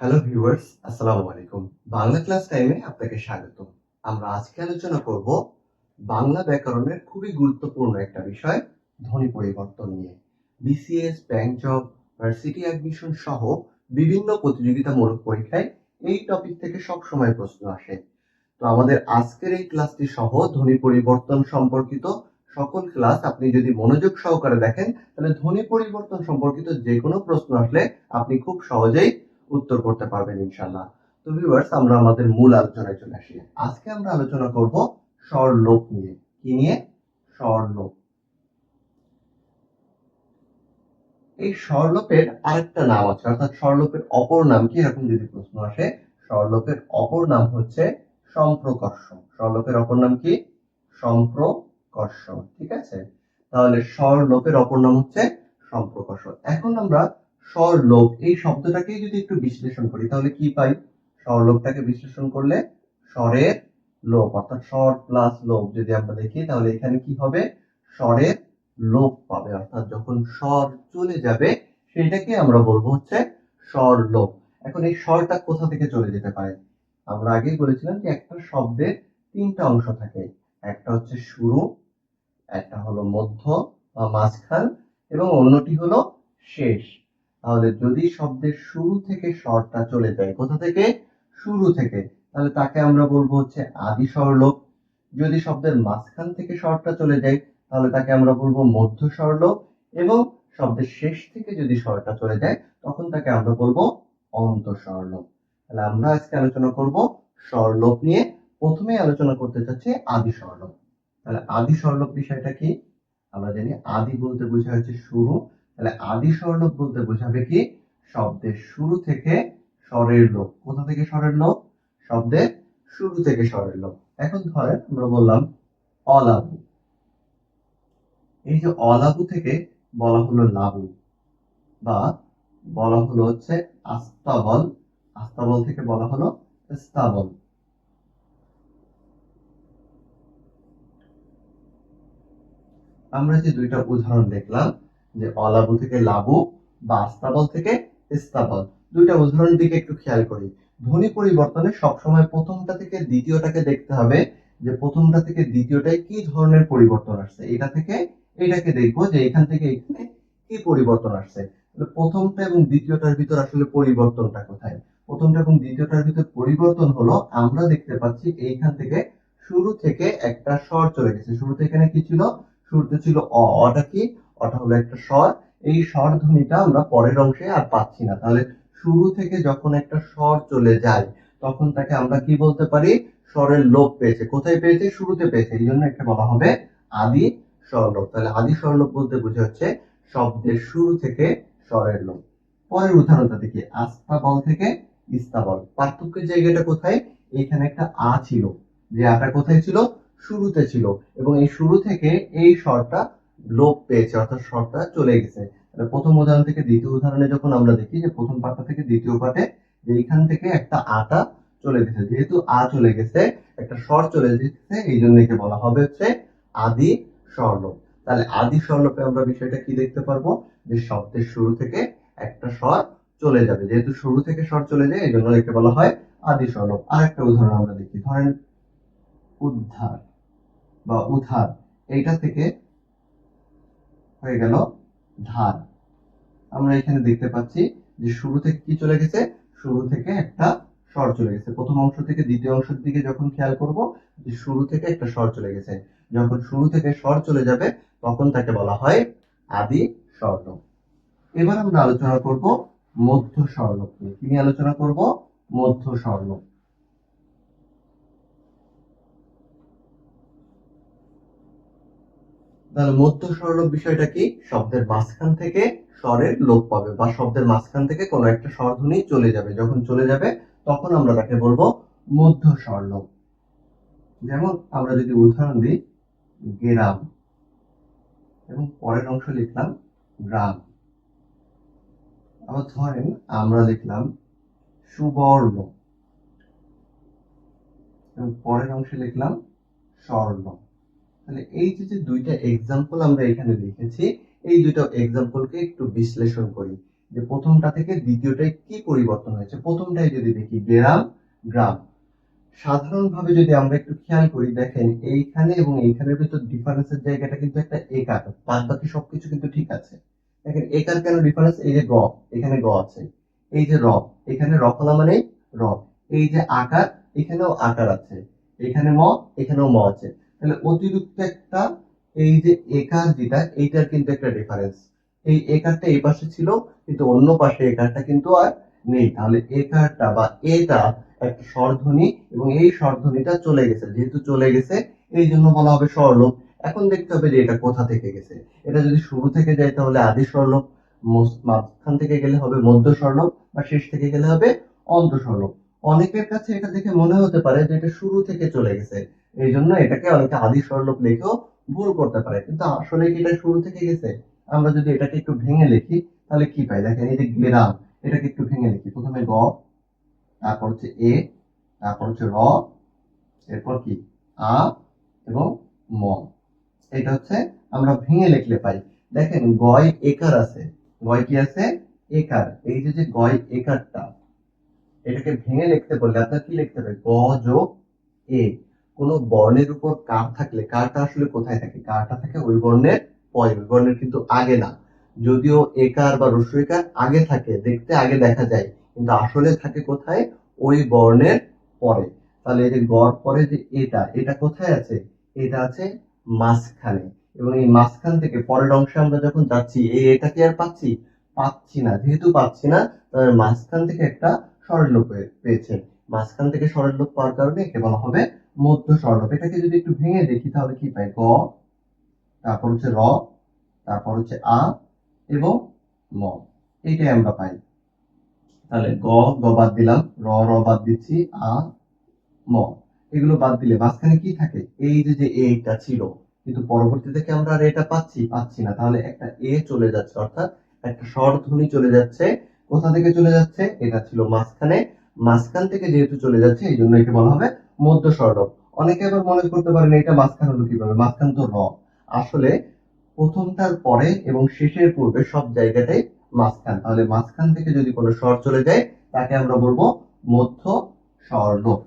Hello viewers, আসসালামু আলাইকুম। Bangla class টাইমে আপনাকে স্বাগত আমরা আজকে আলোচনা করব বাংলা ব্যাকরণের খুবই গুরুত্বপূর্ণ একটা বিষয়, ধ্বনি পরিবর্তন নিয়ে। BCS bank job varsity admission সহ বিভিন্ন প্রতিযোগিতামূলক পরীক্ষায় এই টপিক থেকে সব সময় প্রশ্ন আসে। তো আমাদের আজকের এই ক্লাসটি সহ ধ্বনি পরিবর্তন সম্পর্কিত সকল ক্লাস আপনি যদি মনোযোগ সহকারে দেখেন, তাহলে ধ্বনি পরিবর্তন সম্পর্কিত যে কোনো প্রশ্ন আসলে আপনি খুব সহজেই উত্তর করতে পারবেন ইনশাল্লাহ তো ভিউয়ার্স আমরা আমাদের মূল আলোচনায় চলে আসি। আজকে আমরা আলোচনা করব স্বরলোপ নিয়ে। কি নিয়ে? স্বরলোপ এই স্বরলোপের আরেকটা নাম আছে, অর্থাৎ স্বরলোপের অপর নাম কি? এরকম যদি প্রশ্ন আসে স্বরলোপের অপর নাম হচ্ছে সম্প্রকর্ষ স্বরলোপের অপর নাম কি? সম্প্রকর্ষ ঠিক আছে? তাহলে স্বরলোপের অপর নাম হচ্ছে সম্প্রকর্ষ এখন আমরা স্বরলোপ এই শব্দটাকেই যদি একটু বিশ্লেষণ করি, তাহলে কি পাই? স্বরলোপটাকে বিশ্লেষণ করলে স্বরের লোপ, অর্থাৎ স্বর প্লাস লোপ যদি আমরা দেখি, তাহলে এখানে কি হবে? স্বরের লোপ পাবে, অর্থাৎ যখন স্বর চলে যাবে সেটাকে আমরা বলব হচ্ছে স্বর লোপ এখন এই স্বরটা কোথা থেকে চলে যেতে পারে? আমরা আগেই বলেছিলাম যে একটা শব্দের তিনটা অংশ থাকে। একটা হচ্ছে শুরু, একটা হলো মধ্য বা মাঝখান, এবং অন্যটি হলো শেষ। তাহলে যদি শব্দের শুরু থেকে স্বরটা চলে যায়, কোথা থেকে? শুরু থেকে। তাহলে তাকে আমরা বলব হচ্ছে আদি স্বরলোপ যদি শব্দের মাঝখান থেকে স্বরটা চলে যায়, তাহলে তাকে আমরা বলব মধ্য স্বরলোপ এবং শব্দের শেষ থেকে যদি স্বরটা চলে যায়, তখন তাকে আমরা বলব অন্ত স্বরলোপ তাহলে আমরা আজকে আলোচনা করব স্বরলোপ নিয়ে। প্রথমে আলোচনা করতে চাচ্ছি আদি স্বরলোপ তাহলে আদি স্বরলোপ বিষয়টা কি? আমরা জানি আদি বলতে বোঝা হচ্ছে শুরু। তাহলে আদি স্বরলোপ বলতে বোঝাবে কি? শব্দের শুরু থেকে স্বরের লোপ কোথা থেকে স্বরের লোপ শব্দের শুরু থেকে স্বরের লোপ এখন ধরেন আমরা বললাম অলাবু। এই যে অলাবু থেকে বলা হলো লাবু বা বলা হলো হচ্ছে আস্তাবল। আস্তাবল থেকে বলা হলো স্তাবল। আমরা যে দুইটা উদাহরণ দেখলাম যে অলাবু থেকে লাবু বা আস্তাবল থেকে ইস্তাবল দুইটা উদাহরণের দিকে একটু খেয়াল করি। ধ্বনি পরিবর্তনে সবসময় প্রথমটা থেকে দ্বিতীয়টাকে দেখতে হবে যে প্রথমটা থেকে দ্বিতীয়টায় কি ধরনের পরিবর্তন আসছে। এটা থেকে এটাকে দেখব যে এখান থেকে এখানে কি পরিবর্তন আসছে। প্রথমটা এবং দ্বিতীয়টার ভিতর আসলে পরিবর্তনটা কোথায়? প্রথমটা এবং দ্বিতীয়টার ভিতর পরিবর্তন হলো, আমরা দেখতে পাচ্ছি এইখান থেকে শুরু থেকে একটা স্বর চলে গেছে। শুরুতে এখানে কি ছিল? শুরুতে ছিল অটা কি? অটা হলো একটা স্বর, এই স্বর ধ্বনিটা আমরা পরের অংশে আর পাচ্ছি না। তাহলে শুরু থেকে যখন একটা স্বর চলে যায়, তখন তাকে আমরা কি বলতে পারি? স্বরের লোপ পেয়েছে। কোথায় পেয়েছে? শুরুতে পেয়েছে। এই জন্য একটা বলা হবে আদি স্বরলোপ। তাহলে আদি স্বরলোপ বলতে বোঝা হচ্ছে শব্দের শুরু থেকে স্বরের লোপ। পরের উদাহরণটা দেখি। আস্তাবল থেকে ইস্তাবল পার্থক্যের জায়গাটা কোথায়? এখানে একটা আ ছিল। যে আটা কোথায় ছিল? শুরুতে ছিল। এবং এই শুরু থেকে এই স্বরটা লোপ পেয়েছে, অর্থাৎ স্বরটা চলে গেছে। প্রথম উদাহরণ থেকে দ্বিতীয় উদাহরণে যখন আমরা দেখি যে প্রথম পাঠটা থেকে দ্বিতীয় যে এইখান থেকে একটা আটা চলে গেছে, যেহেতু আ চলে গেছে, একটা স্বর চলে গেছে এই জন্য একে বলা হবে হচ্ছে আদি স্বরলোপ তাহলে আদি স্বরলোপে আমরা বিষয়টা কি দেখতে পারব? যে শব্দের শুরু থেকে একটা স্বর চলে যাবে। যেহেতু শুরু থেকে স্বর চলে যায় এই জন্য একে বলা হয় আদি স্বরলোপ আর একটা উদাহরণ আমরা দেখি। ধরেন উদ্ধার বা উধার। এইটা থেকে হয়ে গেল ধার। আমরা এখানে দেখতে পাচ্ছি যে শুরু থেকে কি চলে গেছে? শুরু থেকে একটা স্বর চলে গেছে। প্রথম অংশ থেকে দ্বিতীয় অংশের দিকে যখন খেয়াল করব, যে শুরু থেকে একটা স্বর চলে গেছে। যখন শুরু থেকে স্বর চলে যাবে, তখন তাকে বলা হয় আদি স্বরলোপ এবার আমরা আলোচনা করব মধ্য স্বরলোপ নিয়ে। কি নিয়ে আলোচনা করব? মধ্য স্বরলোপ তাহলে মধ্য স্বরলোপ বিষয়টা কি? শব্দের মাঝখান থেকে স্বরের লোপ পাবে বা শব্দের মাঝখান থেকে কোনো একটা স্বরধ্বনি চলে যাবে। যখন চলে যাবে, তখন আমরা তাকে বলব মধ্য স্বরলোপ যেমন আমরা যদি উদাহরণ দিই, গেরাম এবং পরের অংশ লিখলাম গ্রাম। আবার ধরেন আমরা লিখলাম সুবর্ণ এবং পরের অংশে লিখলাম স্বর্ণ। তাহলে এই যে যে দুইটা এক্সাম্পল আমরা এখানে লিখেছি এই দুটো এক্সাম্পলকে একটু বিশ্লেষণ করি। যে প্রথমটা থেকে দ্বিতীয়টায় কি পরিবর্তন হয়েছে? প্রথমটাই যদি দেখি গ্রাম গ্রাম। সাধারণভাবে যদি আমরা একটু খেয়াল করি, দেখেন এইখানে এবং এইখানের ভিতর ডিফারেন্সের জায়গাটা কিন্তু একটা একার। বাদ বাকি সবকিছু কিন্তু ঠিক আছে। দেখেন একার কেন ডিফারেন্স এই যে গ, এখানে গ আছে। এই যে র, এখানে র ফলা মানে র। এই যে আকার, এখানেও আকার আছে। এখানে ম, এখানেও ম আছে। তাহলে অতিরিক্ত একটা এই যে একার যেটা এইটার কিন্তু একটা ডিফারেন্স এই একারটা এই পাশে ছিল, কিন্তু অন্য পাশে একারটা কিন্তু আর নেই। তাহলে একারটা বা এটা একটা স্বরধ্বনি এবং এই স্বরধ্বনিটা চলে গেছে। যেহেতু চলে গেছে, এই জন্য বলা হবে স্বরলোপ। এখন দেখতে হবে যে এটা কোথা থেকে গেছে। এটা যদি শুরু থেকে যায় তাহলে আদি স্বরলোপ মাঝখান থেকে গেলে হবে মধ্য স্বরলোপ বা শেষ থেকে গেলে হবে অন্ত স্বরলোপ। অনেকের কাছে এটা দেখে মনে হতে পারে যে এটা শুরু থেকে চলে গেছে। এই জন্য এটাকে অনেকে আদি স্বরলোপ লিখেও ভুল করতে পারে। কিন্তু আসলে কি এটা শুরু থেকে গেছে? আমরা যদি এটাকে একটু ভেঙে লিখি, তাহলে কি পাই? দেখেন, এই যে গ্রাম এটাকে একটু ভেঙে লিখি। প্রথমে গ, তারপর হচ্ছে এ, তারপর হচ্ছে র, এরপর কি? আ এবং ম। এটা হচ্ছে আমরা ভেঙে লিখলে পাই। দেখেন, গয় একার আছে। গয় কি আছে? একার। এই যে যে গয় একারটা, এটাকে ভেঙে লিখতে বললে আপনার কি লিখতে হবে? গ যোগ এ। কোনো বর্ণের উপর কার থাকলে, কারটা আসলে কোথায় থাকে? কারটা থাকে ওই বর্ণের পরে, ওই বর্ণের কিন্তু আগে না। যদিও একার বা রস্যইকার আগে থাকে, দেখতে আগে দেখা যায়, কিন্তু আসলে থাকে কোথায়? ওই বর্ণের পরে। তাহলে এই যে গড় পরে যে এটা এটা কোথায় আছে? এটা আছে মাঝখানে। এবং এই মাঝখান থেকে পরের অংশে আমরা যখন যাচ্ছি, এই এটা কি আর পাচ্ছি? পাচ্ছি না। যেহেতু পাচ্ছি না, তাহলে মাঝখান থেকে একটা সরলোপ হয়ে- পেয়েছে মাঝখান থেকে সরলোপ পাওয়ার কারণে একে বলা হবে মধ্য সরলোপ এটাকে যদি একটু ভেঙে দেখি, তাহলে কি পাই? গ, তারপর হচ্ছে র, তারপর হচ্ছে আ এবং ম। এইটাই আমরা পাই। তাহলে গ গ বাদ দিলাম, র র বাদ দিচ্ছি, আ, ম। এগুলো বাদ দিলে মাঝখানে কি থাকে? এই যে যে এইটা ছিল, কিন্তু পরবর্তী থেকে আমরা আর এটা পাচ্ছি? পাচ্ছি না। তাহলে একটা এ চলে যাচ্ছে, অর্থাৎ একটা স্বরধ্বনি চলে যাচ্ছে। কোথা থেকে চলে যাচ্ছে? এটা ছিল মাঝখানে। মাঝখান থেকে যেহেতু চলে যাচ্ছে, এই জন্য একে বলা হবে মধ্য স্বরলোপ অনেকে আবার মনে করতে পারেন এটা মাঝখান হলো কীভাবে? মাঝখান তো র। আসলে প্রথমটার পরে এবং শেষের পূর্বে সব জায়গাটাই মাঝখান। তাহলে মাঝখান থেকে যদি কোনো স্বর চলে যায় তাকে আমরা বলব মধ্য স্বরলোপ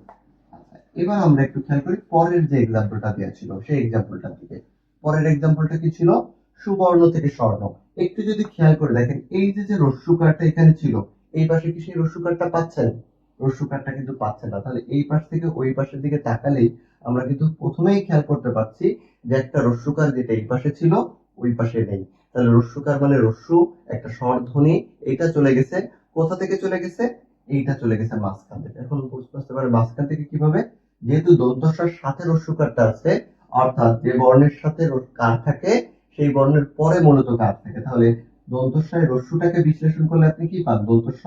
আচ্ছা, এবার আমরা একটু খেয়াল করি পরের যে এক্সাম্পলটা দেওয়া ছিল সেই এক্সাম্পলটার দিকে পরের এক্সাম্পলটা কি ছিল? সুবর্ণ থেকে স্বর্ণ। একটু যদি খেয়াল করে দেখেন এই যে যে রস্যুকারটা এখানে ছিল এই পাশে কি সেই রস্যুকারটা পাচ্ছেন? রস্যুকারটা কিন্তু পাচ্ছেন না। তাহলে এই পাশ থেকে ওই পাশের দিকে তাকালেই আমরা কিন্তু প্রথমেই খেয়াল করতে পারছি যে একটা রস্যুকার যেটা এই পাশে ছিল, ওই পাশে নেই। তাহলে রস্যুকার মানে রস্যু একটা স্বরধ্বনি এইটা চলে গেছে। কোথা থেকে চলে গেছে? এইটা চলে গেছে মাঝখান থেকে। এখন বুঝতে পারে মাঝখান থেকে কীভাবে? যেহেতু দন্তস্বর সাথে রস্যুকারটা আছে, অর্থাৎ যে বর্ণের সাথে কার থাকে, সেই বর্ণের পরে মূলত কার থাকে। তাহলে দন্তস্বরের রস্যুটাকে বিশ্লেষণ করলে আপনি কি পান? দন্তস্ব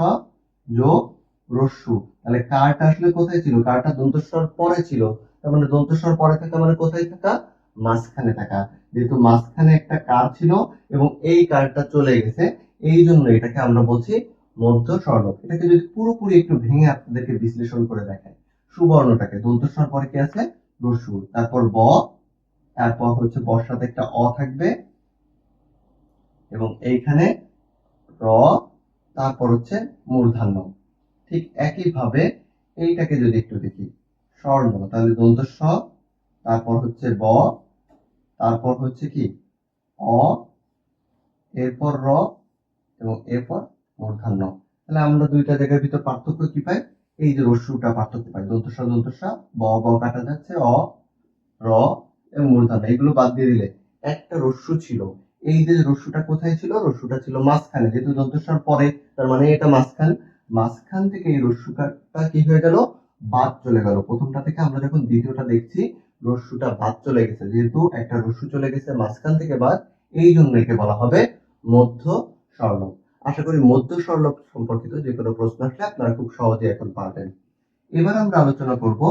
যোগ রস্যু তাহলে কারটা আসলে কোথায় ছিল? কারটা দন্তস্বর পরে ছিল। তার মানে দন্তস্বর পরে থাকা মানে কোথায় থাকা? মাঝখানে থাকা। যেহেতু মাঝখানে একটা কার ছিল এবং এই কারটা চলে গেছে, এই জন্য এটাকে আমরা বলছি মধ্য স্বরলোপ এটাকে যদি পুরোপুরি একটু ভেঙে আপনাদেরকে বিশ্লেষণ করে দেখেন সুবর্ণটাকে। দন্তস্বর পরে কি আছে? রসু। তারপর ব, তারপর হচ্ছে বর্ষাতে একটা অ থাকবে। এবং এইখানে র, তারপর হচ্ছে মূর্ধান্য ঠিক একইভাবে এইটাকে যদি একটু দেখি, স্বর্ণ, তাহলে দন্ত স তারপর হচ্ছে ব, তারপর হচ্ছে কি? অ, এরপর র এবং এরপর মূর্ধান্য তাহলে আমরা দুইটা জায়গার ভিতর পার্থক্য কি পাই? এই যে রস্যুটা পার্থক্য পাই। দন্ত স দন্ত স ব ব কাটা যাচ্ছে, অ, র এবং মূর্ধান্য এগুলো বাদ দিয়ে দিলে একটা রস্যু ছিল। এই যে রস্যুটা কোথায় ছিল? রস্যুটা ছিল মাঝখানে। যেহেতু দন্তস্বর পরে, তার মানে এটা মাঝখান। মাঝখান থেকে এই রস্যুটা কি হয়ে গেল? বাদ চলে গেল। প্রথমটা থেকে আমরা যখন দ্বিতীয়টা দেখছি, রস্যুটা বাদ চলে গেছে। যেহেতু একটা রস্যু চলে গেছে মাঝখান থেকে বাদ, এই জন্য একে বলা হবে মধ্য স্বরলোপ আশা করি মধ্য স্বরলোপ সম্পর্কিত যে কোনো প্রশ্ন আসলে আপনারা খুব সহজে এখন পারবেন। এবার আমরা আলোচনা করব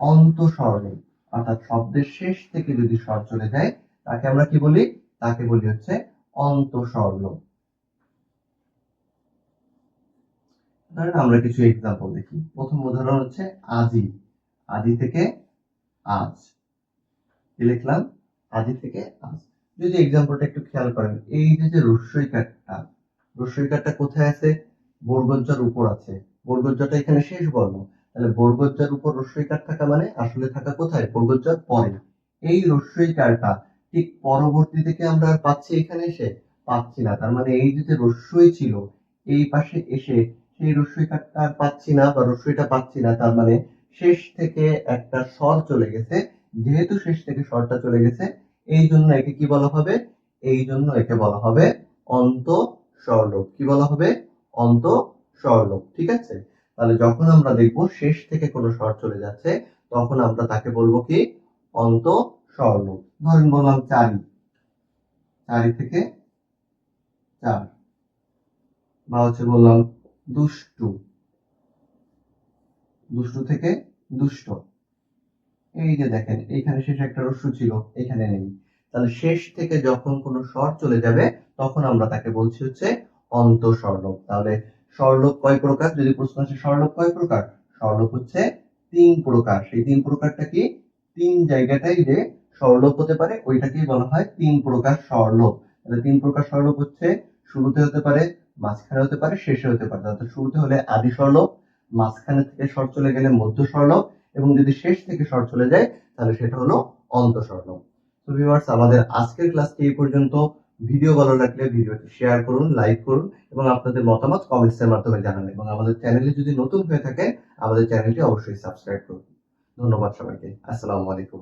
অন্ত স্বরলোপ অর্থাৎ শব্দের শেষ থেকে যদি স্বর চলে যায়, তাকে আমরা কি বলি? তাকে বলি হচ্ছে অন্ত ধরেন আমরা কিছু এক্সাম্পল দেখি। প্রথম উদাহরণ হচ্ছে আজি। আজি থেকে আজ। লিখলাম? আজি থেকে আজ। যদি এক্সাম্পলটা একটু খেয়াল করেন, এই যে যে রস্যই কাঠটা রস্বইকারটা কোথায় আছে? বর্গজ্জার উপর আছে। বর্গজ্জাটা এখানে শেষ বর্ণ। তাহলে বর্গজ্জার উপর রস্বইকার থাকা মানে আসলে থাকা কোথায়? বর্গজ্জার পরে। এই রস্বইকারটা ঠিক পরবর্তী থেকে আমরা আর পাচ্ছি এখানে এসে? পাচ্ছি না। তার মানে এই যে রস্যই ছিল, এই পাশে এসে সেই রস্বইকারটা আর পাচ্ছি না বা রস্যইটা পাচ্ছি না, তার মানে শেষ থেকে একটা স্বর চলে গেছে, যেহেতু শেষ থেকে স্বরটা চলে গেছে, এই জন্য একে কি বলা হবে? এই জন্য একে বলা হবে অন্ত স্বরলোপ কি বলা হবে? অন্ত স্বরলোপ ঠিক আছে? তাহলে যখন আমরা দেখব শেষ থেকে কোনো স্বর চলে যাচ্ছে, তখন আমরা তাকে বলব কি? অন্ত স্বরলোপ ধরেন বললাম চারি। চারি থেকে চার। বা হচ্ছে বললাম দুষ্টু। দুষ্টু থেকে দুষ্ট। এই যে দেখেন এইখানে শেষে একটা রস্যু ছিল, এখানে নেই। তাহলে শেষ থেকে যখন কোনো স্বর চলে যাবে, তখন আমরা তাকে বলছি হচ্ছে অন্ত স্বরলোপ তাহলে স্বরলোপ কয় প্রকার? যদি প্রশ্ন আসে স্বরলোপ কয় প্রকার? স্বরলোপ হচ্ছে তিন প্রকার। সেই তিন প্রকারটা কি? তিন জায়গাটাই যে স্বরলোপ হতে পারে, ওইটাকেই বলা হয় তিন প্রকার স্বরলোপ তাহলে তিন প্রকার স্বরলোপ হচ্ছে, শুরুতে হতে পারে মাঝখানে হতে পারে, শেষে হতে পারে। তাহলে শুরুতে হলে আদি স্বরলোপ মাঝখানে থেকে স্বর চলে গেলে মধ্য স্বরলোপ এবং যদি শেষ থেকে স্বর চলে যায়, তাহলে সেটা হলো অন্ত স্বরলোপ তো ভিউয়ার্স আমাদের আজকের ক্লাসটি এই পর্যন্ত। ভিডিও ভালো লাগলে ভিডিওটি শেয়ার করুন লাইক করুন, এবং আপনাদের মতামত কমেন্টস এর মাধ্যমে জানান এবং আমাদের চ্যানেলে যদি নতুন হয়ে থাকে, আমাদের চ্যানেলটি অবশ্যই সাবস্ক্রাইব করুন। ধন্যবাদ সবাইকে। আসসালামু আলাইকুম।